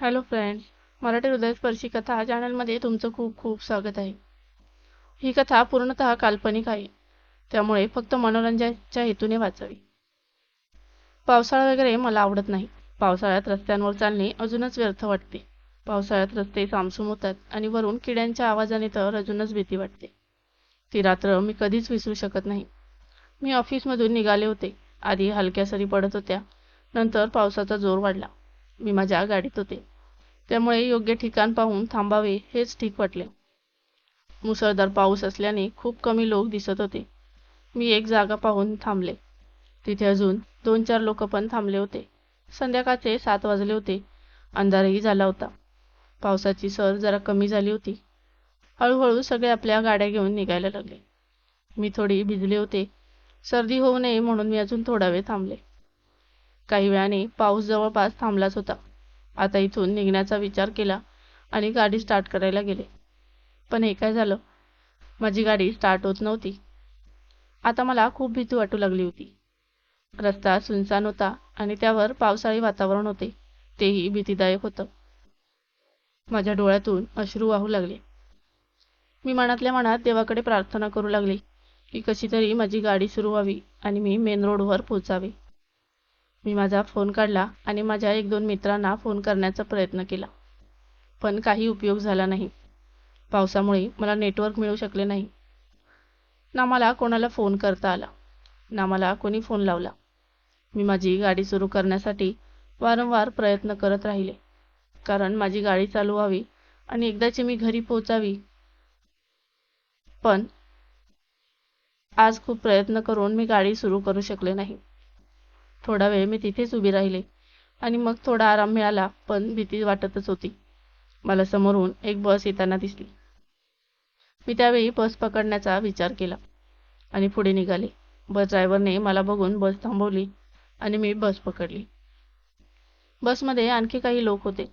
Hello friends Marathi हृदयस्पर्शी कथा चॅनलमध्ये तुमचं खूप खूप स्वागत आहे. ही कथा पूर्णतः काल्पनिक आहे. त्यामुळे फक्त मनोरंजनाच्या हेतूने वाचावी. पावसाळा वगैरे मला आवडत नाही. पावसाळ्यात रस्त्यांवर चालणे अजूनच व्यर्थ वाटते. पावसाळ्यात रस्ते सामसूम होतात आणि वरून किड्यांच्या आवाजाने तर अजूनच भीती वाटते. ती रात्र मी कधीच विसरू शकत नाही. मी ऑफिसमधून निघाले होते. आधी हलक्या सरी पडत होत्या. नंतर पावसाचा जोर वाढला. मी माझ्या गाडीत होते. त्यामुळे योग्य ठिकाण पाहून थांबावे हेच ठीक वाटले. मुसळधार पाऊस असल्याने खूप कमी लोक दिसत होते. मी एक जागा पाहून थांबले. तिथे अजून दोन चार लोक पण थांबले होते. संध्याकाळचे सात वाजले होते. अंधारही झाला होता. पावसाची सर जरा कमी झाली होती. हळूहळू सगळे आपल्या गाड्या घेऊन निघायला लागले. मी थोडी भिजले होते. सर्दी होऊ नये म्हणून मी अजून थोडा वेळ थांबले. काही वेळाने पाऊस जवळपास थांबलाच होता. आता इथून निघण्याचा विचार केला आणि गाडी स्टार्ट करायला गेले. पण हे काय झालं? माझी गाडी स्टार्ट होत नव्हती. आता मला खूप भीती वाटू लागली होती. रस्ता सुनसान होता आणि त्यावर पावसाळी वातावरण होते. तेही भीतीदायक होतं. माझ्या डोळ्यातून अश्रू वाहू लागले. मी मनातल्या मनात देवाकडे प्रार्थना करू लागली की कशी तरी माझी गाडी सुरू व्हावी आणि मी मेन रोडवर पोचावे मी माझा फोन काढला आणि माझ्या एक दोन मित्रांना फोन करण्याचा प्रयत्न केला. पण काही उपयोग झाला नाही. पावसामुळे मला नेटवर्क मिळू शकले नाही. ना मला कोणाला फोन करता आला ना मला कोणी फोन लावला. मी माझी गाडी सुरू करण्यासाठी वारंवार प्रयत्न करत राहिले. कारण माझी गाडी चालू व्हावी आणि एकदाची मी घरी पोचावी पण आज खूप प्रयत्न करून मी गाडी सुरू करू शकले नाही. थोडा वेळ मी तिथेच उभी राहिले आणि मग थोडा आराम मिळाला पण भीती वाटतच होती. मला समोरून एक बस येताना दिसली. मी त्यावेळी बस पकडण्याचा विचार केला आणि पुढे निघाले. बस ड्रायव्हरने मला बघून बस थांबवली आणि मी बस पकडली. बसमध्ये आणखी काही लोक होते.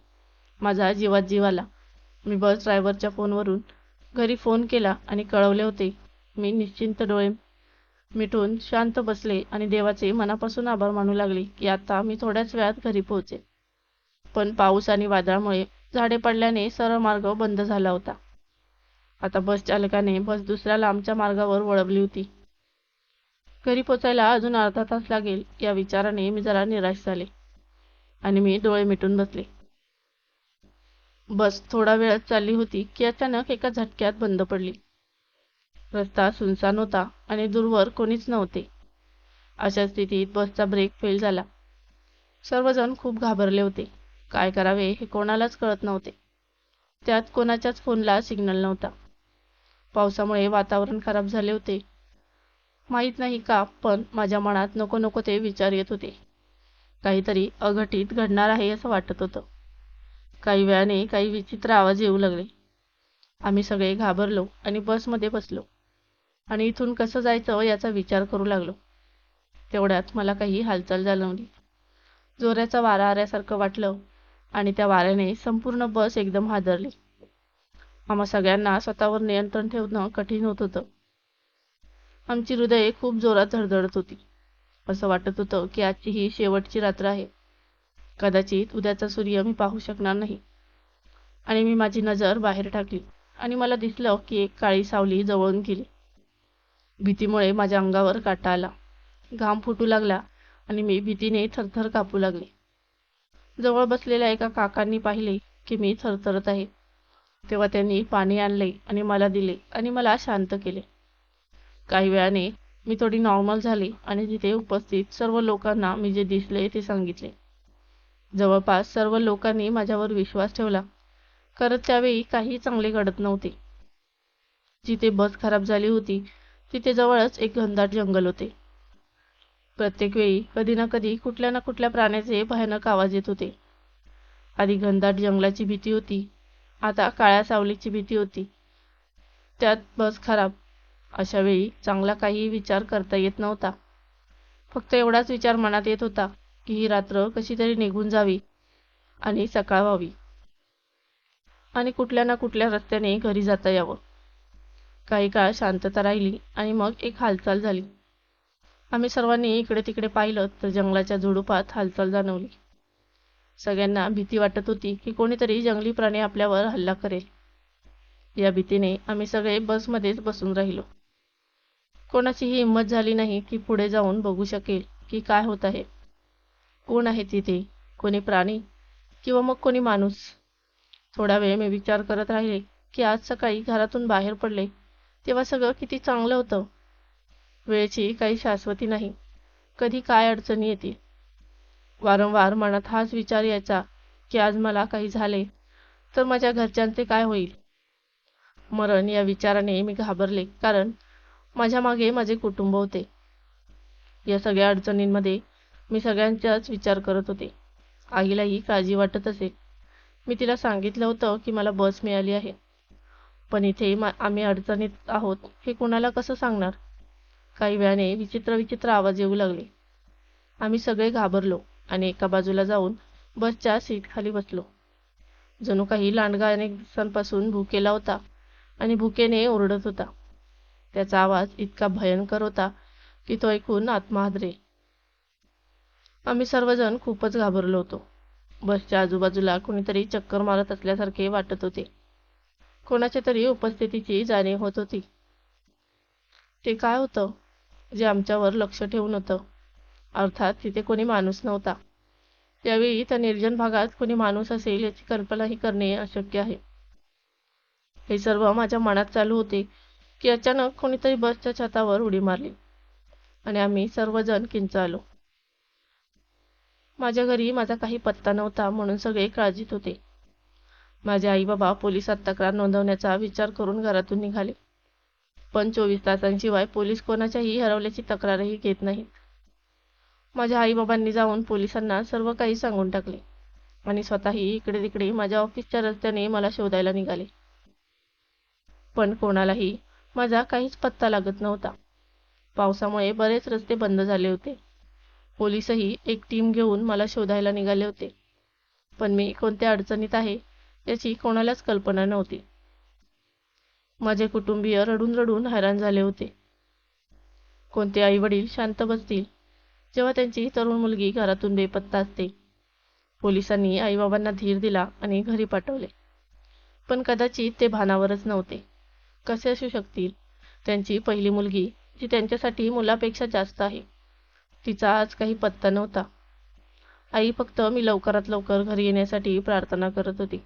माझा जीवात जीव आला. मी बस ड्रायव्हरच्या फोनवरून घरी फोन केला आणि कळवले होते. मी निश्चिंत डोळे मिटून शांत बसले आणि देवाचे मनापासून आभार मानू लागले की आता मी थोड्याच वेळात घरी पोहोचे पण पाऊस आणि वादळामुळे झाडे पडल्याने सरळ मार्ग बंद झाला होता. आता बस चालकाने बस दुसऱ्या लांबच्या मार्गावर वळवली होती. घरी पोचायला अजून अर्धा तास लागेल या विचाराने मी जरा निराश झाले आणि मी डोळे मिटून बसले. बस थोडा वेळच चालली होती की अचानक एका झटक्यात बंद पडली. रस्ता सुनसान होता आणि दूरवर कोणीच नव्हते. अशा स्थितीत बसचा ब्रेक फेल झाला. सर्वजण खूप घाबरले होते. काय करावे हे कोणालाच कळत नव्हते. त्यात कोणाच्याच फोनला सिग्नल नव्हता. पावसामुळे वातावरण खराब झाले होते. माहीत नाही का पण माझ्या मनात नको नको ते विचार येत होते. काहीतरी अघटित घडणार आहे असं वाटत होतं. काही वेळाने काही विचित्र आवाज येऊ लागले. आम्ही सगळे घाबरलो आणि बसमध्ये बसलो. आणि इथून कसं जायचं याचा विचार करू लागलो. तेवढ्यात मला काही हालचाल जाणवली. जोराचा वारा आऱ्यासारखं वाटलं आणि त्या वाऱ्याने संपूर्ण बस एकदम हादरली. आम्हा सगळ्यांना स्वतःवर नियंत्रण ठेवणं कठीण होत होतं. आमची हृदय खूप जोरात धडधडत होती. असं वाटत होतं की आजची ही शेवटची रात्र आहे. कदाचित उद्याचा सूर्य मी पाहू शकणार नाही. आणि मी माझी नजर बाहेर टाकली आणि मला दिसलं की एक काळी सावली जवळून गेली. भीतीमुळे माझ्या अंगावर काटा आला. घाम फुटू लागला आणि मी भीतीने थरथर कापू लागले. जवळ बसलेल्या एका काकांनी पाहिले की मी थरथरत आहे. तेव्हा त्यांनी पाणी आणले आणि मला दिले आणि मला शांत केले. काही वेळाने मी थोडी नॉर्मल झाली आणि तिथे उपस्थित सर्व लोकांना मी जे दिसले ते सांगितले. जवळपास सर्व लोकांनी माझ्यावर विश्वास ठेवला. खरंच त्यावेळी काही चांगले घडत नव्हते. जिथे बस खराब झाली होती तिथे जवळच एक घनदाट जंगल होते. प्रत्येक वेळी कधी ना कधी कुठल्या ना कुठल्या प्राण्याचे भयानक आवाज येत होते. आधी घनदाट जंगलाची भीती होती. आता काळ्या सावलीची भीती होती. त्यात बस खराब. अशा वेळी चांगला काही विचार करता येत नव्हता. फक्त एवढाच विचार मनात येत होता की ही रात्र कशी तरी निघून जावी आणि सकाळ व्हावी. आणि कुठल्या ना कुठल्या रस्त्याने घरी जाता यावं. काही काळ शांतता राहिली आणि मग एक हालचाल झाली. आम्ही सर्वांनी इकडे तिकडे पाहिलं तर जंगलाच्या झुडुपात हालचाल जाणवली. सगळ्यांना भीती वाटत होती की कोणीतरी जंगली प्राणी आपल्यावर हल्ला करेल. या भीतीने आम्ही सगळे बसमध्येच बसून राहिलो. कोणाचीही हिंमत झाली नाही की पुढे जाऊन बघू शकेल की काय होत आहे. कोण आहे तिथे? कोणी प्राणी? किंवा मग कोणी माणूस? थोडा वेळ मी विचार करत राहिले की आज सकाळी घरातून बाहेर पडले तेव्हा सगळं किती चांगलं होतं. वेळेची काही शाश्वती नाही. कधी काय अडचणी येतील. वारंवार मनात हाच विचार यायचा की आज मला काही झाले तर माझ्या घरच्यांचे काय होईल? मरण या विचाराने मी घाबरले कारण माझ्या मागे माझे कुटुंब होते. या सगळ्या अडचणींमध्ये मी सगळ्यांचाच विचार करत होते. आईलाही काळजी वाटत असे. मी तिला सांगितलं होतं की मला बस मिळाली आहे. पण इथे आम्ही अडचणीत आहोत हे कोणाला कसं सांगणार? काही वेळाने विचित्र विचित्र आवाज येऊ लागले. आम्ही सगळे घाबरलो आणि एका बाजूला जाऊन बसच्या सीट खाली बसलो. जणू काही लांडगा अनेक दिवसांपासून भुकेला होता आणि भुकेने ओरडत होता. त्याचा आवाज इतका भयंकर होता की तो ऐकून आत्मा हादरे आम्ही सर्वजण खूपच घाबरलो होतो. बसच्या आजूबाजूला कुणीतरी चक्कर मारत असल्यासारखे वाटत होते. कोणाच्या तरी उपस्थितीची जाणीव होत होती. ते काय होतं? जे आमच्यावर लक्ष ठेवून होतं. अर्थात तिथे कोणी माणूस नव्हता. त्यावेळी त्या निर्जन भागात कोणी माणूस असेल याची कल्पनाही करणे अशक्य आहे. हे सर्व माझ्या मनात चालू होते की अचानक कोणीतरी बसच्या छतावर उडी मारली आणि आम्ही सर्वजण किंचाळलो. माझ्या घरी माझा काही पत्ता नव्हता म्हणून सगळे काळजीत होते. माझे आई बाबा पोलिसात तक्रार नोंदवण्याचा विचार करून घरातून निघाले. पण चोवीस तासांशिवाय पोलीस कोणाच्याही हरवल्याची तक्रारही घेत नाहीत. माझ्या आईबाबांनी जाऊन पोलिसांना सर्व काही सांगून टाकले आणि स्वतःही इकडे तिकडे माझ्या ऑफिसच्या रस्त्याने मला शोधायला निघाले. पण कोणालाही माझा काहीच पत्ता लागत नव्हता. पावसामुळे बरेच रस्ते बंद झाले होते. पोलीसही एक टीम घेऊन मला शोधायला निघाले होते. पण मी कोणत्या अडचणीत आहे याची कोणालाच कल्पना नव्हती. माझे कुटुंबीय रडून रडून हैराण झाले होते. कोणते आई वडील शांत बसतील? जेव्हा त्यांची तरुण मुलगी घरातून बेपत्ता असते. पोलिसांनी आईबाबांना धीर दिला आणि घरी पाठवले. पण कदाचित ते भानावरच नव्हते. कसे असू शकतील? त्यांची पहिली मुलगी जी त्यांच्यासाठी मुलापेक्षा जास्त आहे तिचा आज काही पत्ता नव्हता. आई फक्त मी लवकरात लवकर घरी येण्यासाठी प्रार्थना करत होती.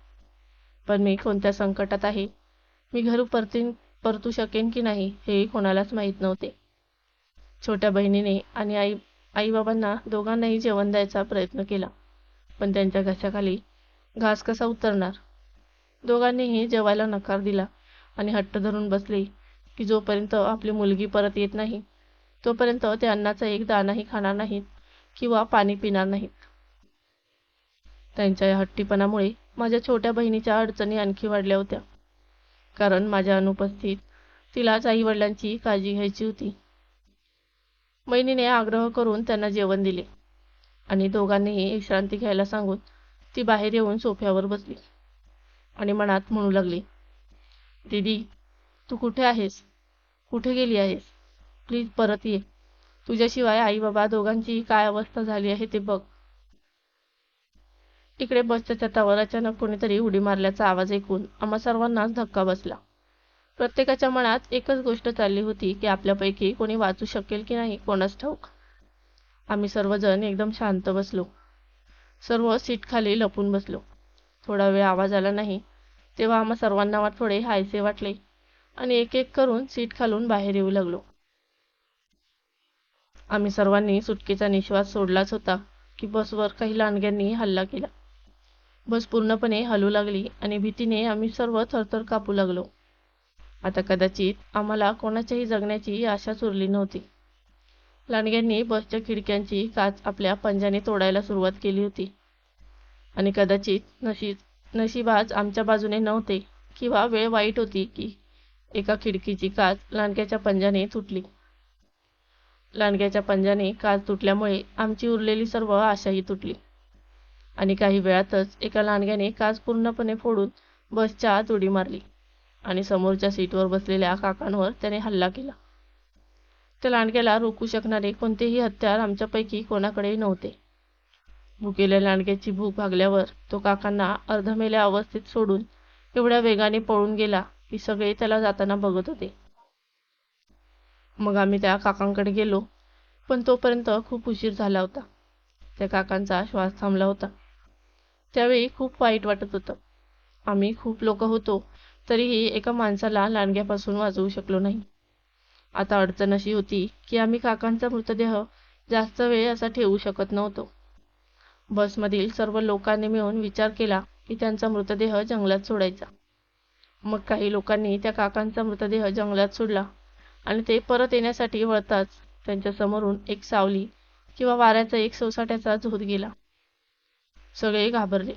पण मी कोणत्या संकटात आहे? मी घरू परतीन परतू शकेन की नाही हे कोणालाच माहीत नव्हते. छोट्या बहिणीने आणि आई आईबाबांना दोघांनाही जेवण द्यायचा प्रयत्न केला. पण त्यांच्या घशाखाली घास कसा उतरणार? दोघांनीही जेवायला नकार दिला आणि हट्ट धरून बसले की जोपर्यंत आपली मुलगी परत येत नाही तोपर्यंत ते अन्नाचा एक दाणाही खाणार नाहीत किंवा पाणी पिणार नाहीत. त्यांच्या या हट्टीपणामुळे माझ्या छोट्या बहिणीच्या अडचणी आणखी वाढल्या होत्या. कारण माझ्या अनुपस्थित तिलाच आई वडिलांची काळजी घ्यायची होती. बहिणीने आग्रह करून त्यांना जेवण दिले आणि दोघांनीही विश्रांती घ्यायला सांगून ती बाहेर येऊन सोफ्यावर बसली आणि मनात म्हणू लागली दीदी तू कुठे आहेस? कुठे गेली आहेस? प्लीज परत ये. तुझ्याशिवाय आई बाबा दोघांची काय अवस्था झाली आहे ते बघ. इकडे बसच्या छतावर अचानक कोणीतरी उडी मारल्याचा आवाज ऐकून आम्हा सर्वांनाच धक्का बसला. प्रत्येकाच्या मनात एकच गोष्ट चालली होती की आपल्यापैकी कोणी वाचू शकेल की नाही कोणास ठाऊक. आम्ही सर्वजण एकदम शांत बसलो. सर्व सीट खाली लपून बसलो. थोडा वेळ आवाज आला नाही तेव्हा आम्हा सर्वांना थोडे हायसे वाटले आणि एक एक करून सीट खालून बाहेर येऊ लागलो. आम्ही सर्वांनी सुटकेचा निश्वास सोडलाच होता की बसवर काही लांडग्यांनी हल्ला केला. बस पूर्णपणे हलू लागली आणि भीतीने आम्ही सर्व थरथर कापू लागलो. आता कदाचित आम्हाला कोणाच्याही जगण्याची आशाच उरली नव्हती. लांडग्यांनी बसच्या खिडक्यांची काच आपल्या पंजाने तोडायला सुरुवात केली होती. आणि कदाचित नशीब नशीबाज आमच्या बाजूने नव्हते किंवा वेळ वाईट होती की एका खिडकीची काच लांडग्याच्या पंजाने तुटली. लांडग्याच्या पंजाने काच तुटल्यामुळे आमची उरलेली सर्व आशाही तुटली. आणि काही वेळातच एका लांडग्याने काच पूर्णपणे फोडून बसच्या आत उडी मारली आणि समोरच्या सीटवर बसलेल्या काकांवर त्याने हल्ला केला. त्या लांडग्याला रोखू शकणारे कोणतेही हत्यार आमच्यापैकी कोणाकडेही नव्हते. भुकेल्या लांडग्याची भूक भागल्यावर तो काकांना अर्धमेल्या अवस्थेत सोडून एवढ्या वेगाने पळून गेला की सगळे त्याला जाताना बघत होते. मग आम्ही त्या काकांकडे गेलो पण तोपर्यंत खूप उशीर झाला होता. त्या काकांचा श्वास थांबला होता. त्यावेळी खूप वाईट वाटत होतं. आम्ही खूप लोक होतो तरीही एका माणसाला लांडग्यापासून वाचवू शकलो नाही. आता अडचण अशी होती की आम्ही काकांचा मृतदेह जास्त वेळ असा ठेवू शकत नव्हतो. बसमधील सर्व लोकांनी मिळून विचार केला की त्यांचा मृतदेह जंगलात सोडायचा. मग काही लोकांनी त्या काकांचा मृतदेह जंगलात सोडला आणि ते परत येण्यासाठी वळताच त्यांच्या समोरून एक सावली किंवा वाऱ्याचा एक सोसाट्याचा झोत गेला. सगळे घाबरले.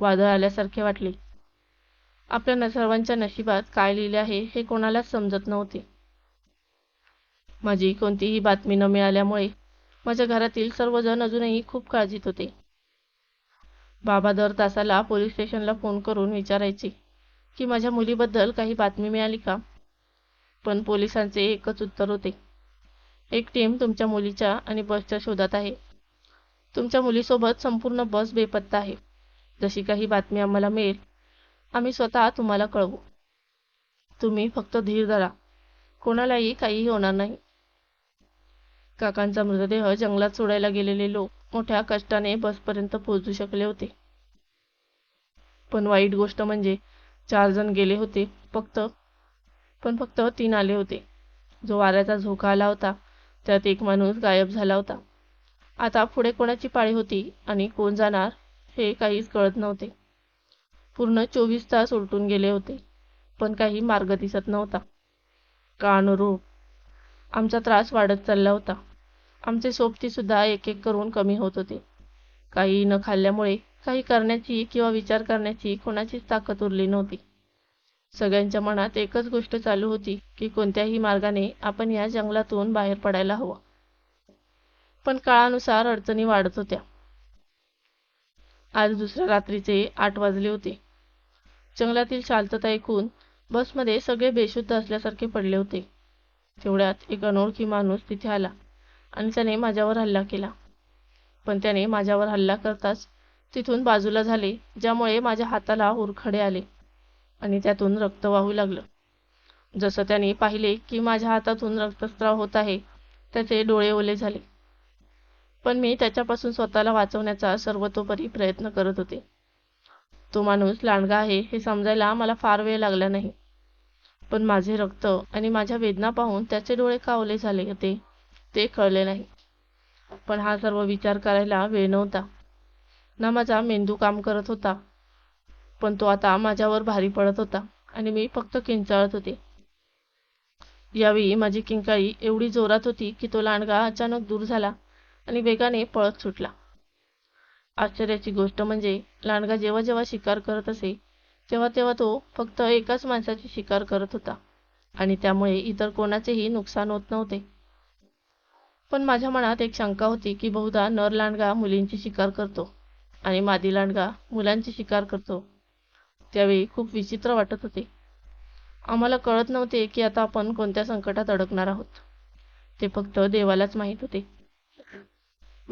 वादळ आल्यासारखे वाटले. आपल्या सर्वांच्या नशिबात काय लिहिले आहे हे कोणालाच समजत नव्हते. माझी कोणतीही बातमी न मिळाल्यामुळे माझ्या घरातील सर्वजण अजूनही खूप काळजीत होते. बाबा दर तासाला पोलीस स्टेशनला फोन करून विचारायचे की माझ्या मुलीबद्दल काही बातमी मिळाली का? पण पोलिसांचे एकच उत्तर होते. एक टीम तुमच्या मुलीच्या आणि बसच्या शोधात आहे. तुमच्या मुलीसोबत संपूर्ण बस बेपत्ता आहे. जशी काही बातमी आम्हाला मिळेल आम्ही स्वतः तुम्हाला कळवू. तुम्ही फक्त धीर धरा. कोणालाही काहीही होणार नाही. काकांचा मृतदेह जंगलात सोडायला गेलेले लोक मोठ्या कष्टाने बसपर्यंत पोहोचू शकले होते. पण वाईट गोष्ट म्हणजे चार जण गेले होते फक्त पण फक्त तीन आले होते. जो वाऱ्याचा झोका आला होता त्यात एक माणूस गायब झाला होता. आता पुढे कोणाची पाळी होती आणि कोण जाणार हे काहीच कळत नव्हते. पूर्ण चोवीस तास उलटून गेले होते पण काही मार्ग दिसत नव्हता. का अनुरूप आमचा त्रास वाढत चालला होता. आमचे सोबती सुद्धा एक एक करून कमी होत होते. काही न खाल्ल्यामुळे काही करण्याची किंवा विचार करण्याची कोणाचीच ताकद उरली नव्हती. सगळ्यांच्या मनात एकच गोष्ट चालू होती की कोणत्याही मार्गाने आपण या जंगलातून बाहेर पडायला हवं. पण काळानुसार अडचणी वाढत होत्या. आज दुसऱ्या रात्रीचे आठ वाजले होते. जंगलातील शांतता ऐकून बसमध्ये सगळे बेशुद्ध असल्यासारखे पडले होते. तेवढ्यात एक अनोळखी माणूस तिथे आला आणि त्याने माझ्यावर हल्ला केला. पण त्याने माझ्यावर हल्ला करताच तिथून बाजूला झाले ज्यामुळे माझ्या हाताला उरखडे आले आणि त्यातून रक्त वाहू लागलं. जसं त्याने पाहिले की माझ्या हातातून रक्तस्राव होत आहे त्याचे डोळे ओले झाले. पण मी त्याच्यापासून स्वतःला वाचवण्याचा सर्वतोपरी प्रयत्न करत होते. तो माणूस लांडगा आहे हे समजायला मला फार वेळ लागला नाही. पण माझे रक्त आणि माझ्या वेदना पाहून त्याचे डोळे कावले झाले होते. ते कळले नाही. पण हा सर्व विचार करायला वेळ नव्हता. ना माझा मेंदू काम करत होता पण तो आता माझ्यावर भारी पडत होता आणि मी फक्त किंचाळत होते. यावेळी माझी किंकाळी एवढी जोरात होती की तो लांडगा अचानक दूर झाला आणि वेगाने पळत सुटला. आश्चर्याची गोष्ट म्हणजे लांडगा जेव्हा जेव्हा शिकार करत असे तेव्हा तेव्हा तो फक्त एकाच माणसाची शिकार करत होता. आणि त्यामुळे इतर कोणाचेही नुकसान होत नव्हते. पण माझ्या मनात एक शंका होती की बहुधा नर लांडगा मुलींची शिकार करतो आणि मादी लांडगा मुलांची शिकार करतो. त्यावेळी खूप विचित्र वाटत होते. आम्हाला कळत नव्हते की आता आपण कोणत्या संकटात अडकणार आहोत. ते फक्त देवालाच माहीत होते.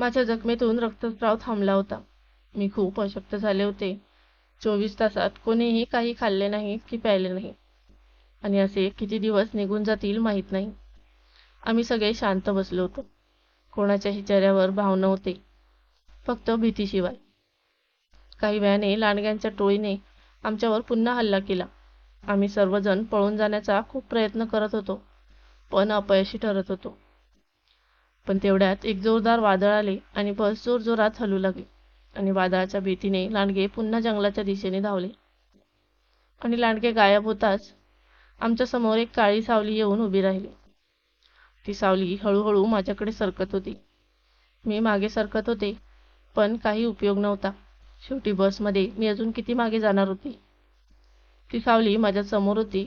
माझ्या जखमेतून रक्तस्राव थांबला होता. मी खूप अशक्त झाले होते. चोवीस तासात कोणीही काही खाल्ले नाही की प्यायले नाही. आणि असे किती दिवस निघून जातील माहीत नाही. आम्ही सगळे शांत बसलो होतो. कोणाच्याही चेहऱ्यावर भाव नव्हते. फक्त भीतीशिवाय. काही वेळाने लांडग्यांच्या टोळीने आमच्यावर पुन्हा हल्ला केला. आम्ही सर्वजण पळून जाण्याचा खूप प्रयत्न करत होतो. पण अपयशी ठरत होतो. पण तेवढ्यात एक जोरदार वादळ आले आणि बस जोरजोरात हलू लागली. आणि वादळाच्या भीतीने लांडगे पुन्हा जंगलाच्या दिशेने धावले. आणि लांडगे गायब होताच आमच्यासमोर एक काळी सावली येऊन उभी राहिली. ती सावली हळूहळू माझ्याकडे सरकत होती. मी मागे सरकत होते पण काही उपयोग नव्हता. शेवटी बसमध्ये मी अजून किती मागे जाणार होती? ती सावली माझ्यासमोर होती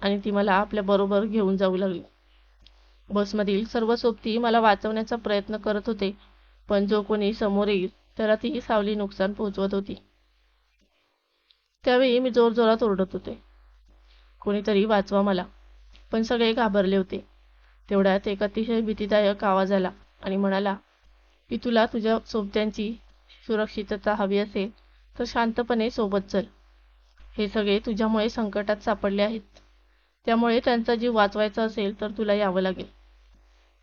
आणि ती मला आपल्या बरोबर घेऊन जाऊ लागली. बसमधील सर्व सोबती मला वाचवण्याचा प्रयत्न करत होते पण जो कोणी समोर येईल त्याला ती सावली नुकसान पोहोचवत होती. त्यावेळी मी जोरजोरात ओरडत होते. कोणीतरी वाचवा मला. पण सगळे घाबरले होते. तेवढ्यात एक अतिशय भीतीदायक आवाज आला आणि म्हणाला की तुला तुझ्या सोबत्यांची सुरक्षितता हवी असेल तर शांतपणे सोबत चल. हे सगळे तुझ्यामुळे संकटात सापडले आहेत. त्यामुळे त्यांचा जीव वाचवायचा असेल तर तुला यावं लागेल.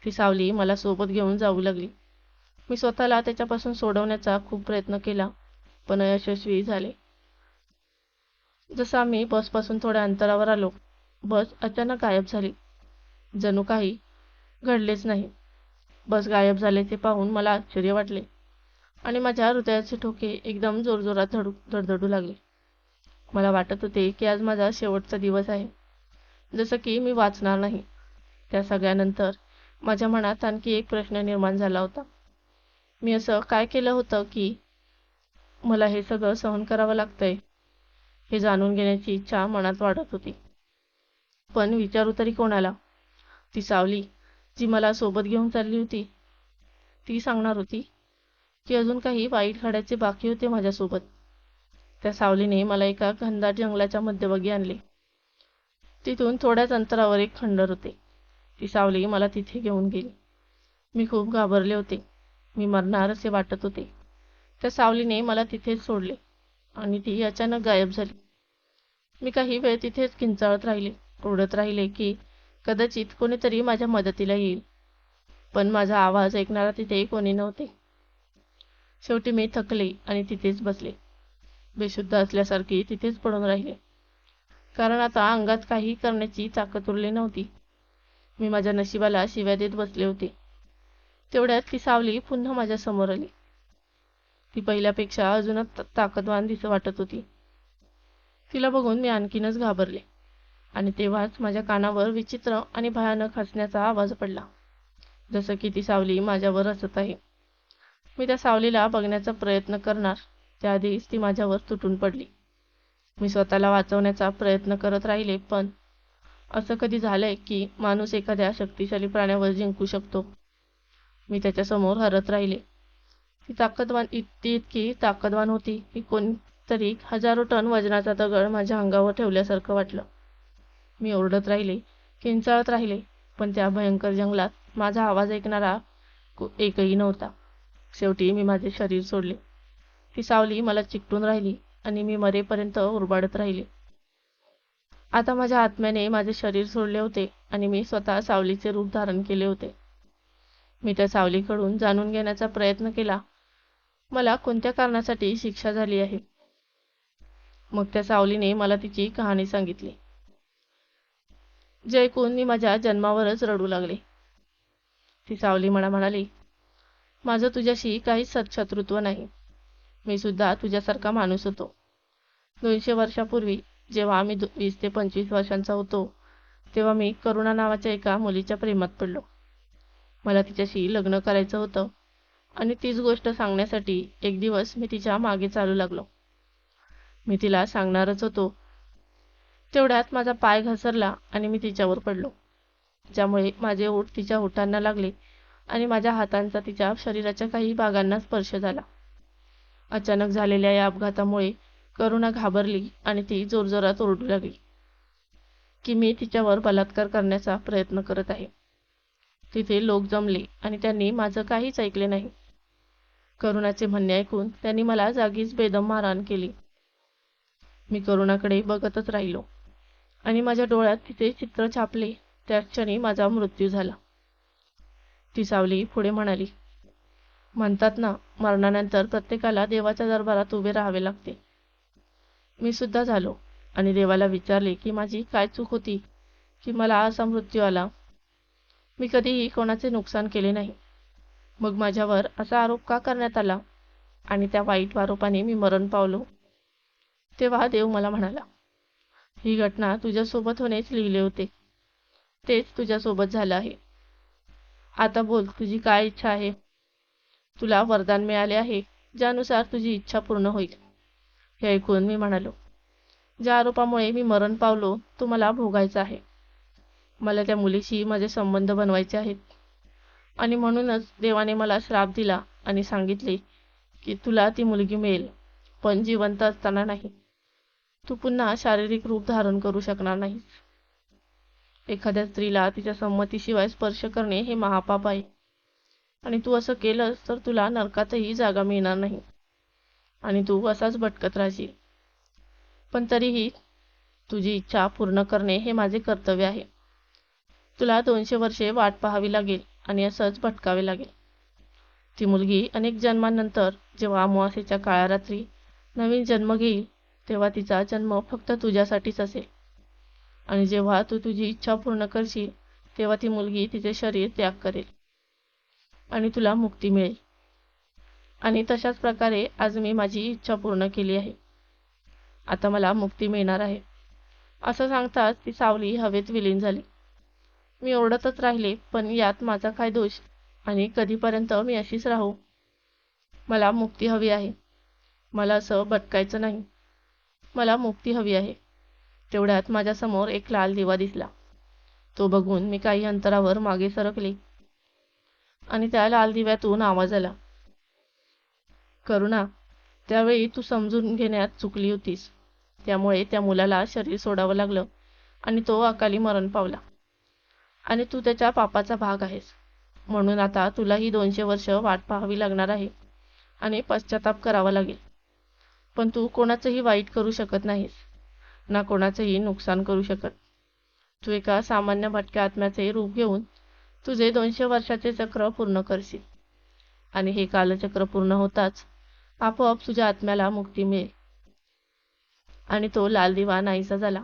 ती सावली मला सोबत घेऊन जाऊ लागली. मी स्वतःला त्याच्यापासून सोडवण्याचा खूप प्रयत्न केला पण अयशस्वी झाले. जसं आम्ही बसपासून थोड्या अंतरावर आलो बस अचानक गायब झाली. जणू काही घडलेच नाही. बस गायब झाल्याचे पाहून मला आश्चर्य वाटले आणि माझ्या हृदयाचे ठोके एकदम जोरजोरात धडू धडधडू लागले. मला वाटत होते की आज माझा शेवटचा दिवस आहे. जसं की मी वाचणार नाही. त्या सगळ्यानंतर माझ्या मनात आणखी एक प्रश्न निर्माण झाला होता. मी असं काय केलं होतं की मला हे सगळं सहन करावं लागतंय हे जाणून घेण्याची इच्छा मनात वाढत होती. पण विचारू तरी कोणाला? ती सावली जी मला सोबत घेऊन चालली होती ती सांगणार होती की अजून काही वाईट घडायचे बाकी होते माझ्यासोबत. त्या सावलीने मला एका घनदाट जंगलाच्या मध्यभागी आणले. तिथून थोड्याच अंतरावर एक खंडर होते. ती सावली मला तिथे घेऊन गेली. मी खूप घाबरले होते. मी मरणार असे वाटत होते. त्या सावलीने मला तिथेच सोडले आणि ती अचानक गायब झाली. मी काही वेळ तिथेच किंचाळत राहिले ओढत राहिले की कदाचित कोणीतरी माझ्या मदतीला येईल. पण माझा आवाज ऐकणारा तिथे कोणी नव्हते. शेवटी मी थकले आणि तिथेच बसले. बेशुद्ध असल्यासारखी तिथेच पडून राहिले. कारण आता अंगात काही करण्याची ताकद उरली नव्हती. मी माझ्या नशिबाला शिव्या देत बसले होते. तेवढ्यात ती सावली पुन्हा माझ्यासमोर आली. ती पहिल्यापेक्षा अजूनच ताकदवान दिस वाटत होती. तिला बघून मी आणखीनच घाबरले आणि तेव्हाच माझ्या कानावर विचित्र आणि भयानक हसण्याचा आवाज पडला. जसं की ती सावली माझ्यावर हसत आहे. मी त्या सावलीला बघण्याचा प्रयत्न करणार त्याआधीच ती माझ्यावर तुटून पडली. मी स्वतःला वाचवण्याचा प्रयत्न करत राहिले पण असं कधी झालंय की माणूस एखाद्या शक्तिशाली प्राण्यावर जिंकू शकतो? मी त्याच्यासमोर हरत राहिले. ती ताकदवान इतकी इतकी ताकदवान होती की कोणतरी हजारो टन वजनाचा दगड माझ्या अंगावर ठेवल्यासारखं वाटलं. मी ओरडत राहिले किंचाळत राहिले पण त्या भयंकर जंगलात माझा आवाज ऐकणारा एकही नव्हता. शेवटी मी माझे शरीर सोडले. ती सावली मला चिकटून राहिली आणि मी मरेपर्यंत उरबाडत राहिले. आता माझ्या आत्म्याने माझे शरीर सोडले होते आणि मी स्वतः सावलीचे रूप धारण केले होते. मी त्या सावलीकडून जाणून घेण्याचा प्रयत्न केला. मला कोणत्या कारणासाठी शिक्षा झाली आहे? मग त्या सावलीने मला तिची कहाणी सांगितली. जे ऐकून मी माझ्या जन्मावरच रडू लागले. ती सावली मला म्हणाली माझं तुझ्याशी काहीच सत्शत्रुत्व नाही. मी सुद्धा तुझ्यासारखा माणूस होतो. दोनशे वर्षापूर्वी जेव्हा आम्ही वीस ते पंचवीस वर्षांचा होतो तेव्हा मी करुणा नावाच्या एका मुलीच्या प्रेमात पडलो. मला तिच्याशी लग्न करायचं होतं आणि तीच गोष्ट सांगण्यासाठी एक दिवस मी तिच्यामागे चालू लागलो. मी तिला सांगणारच होतो. तेवढ्यात माझा पाय घसरला आणि मी तिच्यावर पडलो. ज्यामुळे माझे ओठ तिच्या ओठांना लागले आणि माझ्या हातांचा तिच्या शरीराच्या काही भागांना स्पर्श झाला. अचानक झालेल्या या अपघातामुळे करुणा घाबरली आणि ती जोरजोरात ओरडू लागली की मी तिच्यावर बलात्कार करण्याचा प्रयत्न करत आहे. तिथे लोक जमले आणि त्यांनी माझं काहीच ऐकले नाही. करुणाचे म्हणणे ऐकून त्यांनी मला जागीच बेदम मारहाण केली. मी करुणाकडे बघतच राहिलो आणि माझ्या डोळ्यात तिथे चित्र छापले. त्या क्षणी माझा मृत्यू झाला. ती सावली पुढे म्हणाली म्हणतात ना मरणानंतर प्रत्येकाला देवाच्या दरबारात उभे राहावे लागते. मी सुद्धा झालो. आणि देवाला विचारले की माझी काय चूक होती? की मला असा मृत्यू आला? मी कधीही कोणाचे नुकसान केले नाही. मग माझ्यावर असा आरोप का करण्यात आला? आणि त्या वाईट आरोपाने मी मरण पावलो. तेव्हा देव मला म्हणाला ही घटना तुझ्यासोबत होणेच लिहिले होते. तेच तुझ्यासोबत झालं आहे. आता बोल तुझी काय इच्छा आहे? तुला वरदान मिळाले आहे ज्यानुसार तुझी इच्छा पूर्ण होईल. हे ऐकून मी म्हणालो ज्या आरोपामुळे मी मरण पावलो तो मला भोगायचा आहे. मला त्या मुलीशी माझे संबंध बनवायचे आहेत. आणि म्हणूनच देवाने मला श्राप दिला आणि सांगितले की तुला ती मुलगी मिळेल पण जिवंत असताना नाही. तू पुन्हा शारीरिक रूप धारण करू शकणार नाहीस. एखाद्या स्त्रीला तिच्या संमतीशिवाय स्पर्श करणे हे महापाप आहे. आणि तू असं केलंस तर तुला नरकातही जागा मिळणार नाही. आणि तू असाच भटकत राहशील. पण तरीही तुझी इच्छा पूर्ण करणे हे माझे कर्तव्य आहे. तुला दोनशे वर्षे वाट पाहावी लागेल आणि असंच भटकावे लागेल. ती मुलगी अनेक जन्मांनंतर जेव्हा अमावास्येच्या काळ्या रात्री नवीन जन्म घेईल तेव्हा तिचा जन्म फक्त तुझ्यासाठीच असेल. आणि जेव्हा तू तुझी इच्छा पूर्ण करशील तेव्हा ती मुलगी तिचे शरीर त्याग करेल. आणि तुला मुक्ती मिळेल. आणि तशाच प्रकारे आज मी माझी इच्छा पूर्ण केली आहे. आता मला मुक्ती मिळणार आहे. असं सांगताच ती सावली हवेत विलीन झाली. मी ओरडतच राहिले पण यात माझा काय दोष? आणि कधीपर्यंत मी अशीच राहू? मला मुक्ती हवी आहे. मला असं भटकायचं नाही. मला मुक्ती हवी आहे. तेवढ्यात माझ्यासमोर एक लाल दिवा दिसला. तो बघून मी काही अंतरावर मागे सरकले. आणि त्या लाल दिव्यातून आवाज आला. करुणा त्यावेळी तू समजून घेण्यात चुकली होतीस. त्यामुळे त्या मुलाला शरीर सोडावं लागलं आणि तो अकाली मरण पावला. आणि तू त्याच्या पापाचा भाग आहेस. म्हणून आता तुला ही दोनशे वर्ष वाट पाहावी लागणार आहे आणि पश्चाताप करावा लागेल. पण तू कोणाचंही वाईट करू शकत नाहीस. ना कोणाचंही नुकसान करू शकत. तू एका सामान्य भटक्या आत्म्याचे रूप घेऊन तुझे दोनशे वर्षाचे चक्र पूर्ण करशील. आणि हे कालचक्र पूर्ण होताच आपोआप तुझ्या आत्म्याला मुक्ती मिळेल. आणि तो लाल दिवा नाहीसा झाला.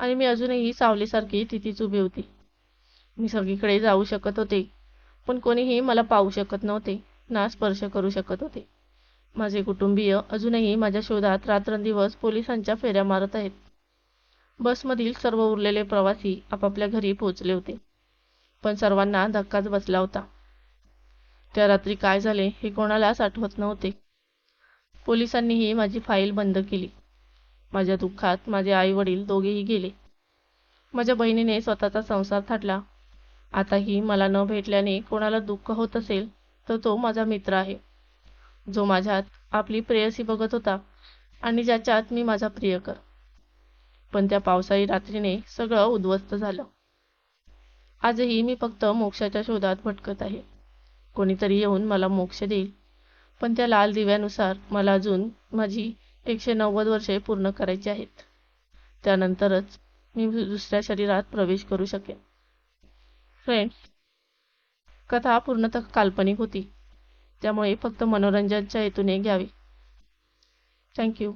आणि मी अजूनही सावलीसारखी तिथीच उभी होती. मी सगळीकडे जाऊ शकत होते पण कोणीही मला पाहू शकत नव्हते ना स्पर्श करू शकत होते. माझे कुटुंबीय अजूनही माझ्या शोधात रात्रंदिवस पोलिसांच्या फेऱ्या मारत आहेत. बसमधील सर्व उरलेले प्रवासी आपापल्या घरी पोहोचले होते पण सर्वांना धक्काच बसला होता. त्या रात्री काय झाले हे कोणालाच आठवत नव्हते. पोलिसांनीही माझी फाईल बंद केली. माझ्या दुःखात माझे आई वडील दोघेही गेले. माझ्या बहिणीने स्वतःचा संसार थाटला. आताही मला न भेटल्याने कोणाला दुःख होत असेल तर तो माझा मित्र आहे. जो माझ्यात आपली प्रेयसी बघत होता आणि ज्याच्यात मी माझा प्रियकर. पण त्या पावसाळी रात्रीने सगळं उद्ध्वस्त झालं. आजही मी फक्त मोक्षाच्या शोधात भटकत आहे. कोणीतरी येऊन मला मोक्ष देईल. पण त्या लाल दिव्यानुसार मला अजून माझी एकशे नव्वद वर्षे पूर्ण करायची आहेत. त्यानंतरच मी दुसऱ्या शरीरात प्रवेश करू शकेन. फ्रेंड्स कथा पूर्णतः काल्पनिक होती. त्यामुळे फक्त मनोरंजनाच्या हेतूने घ्यावी. थँक्यू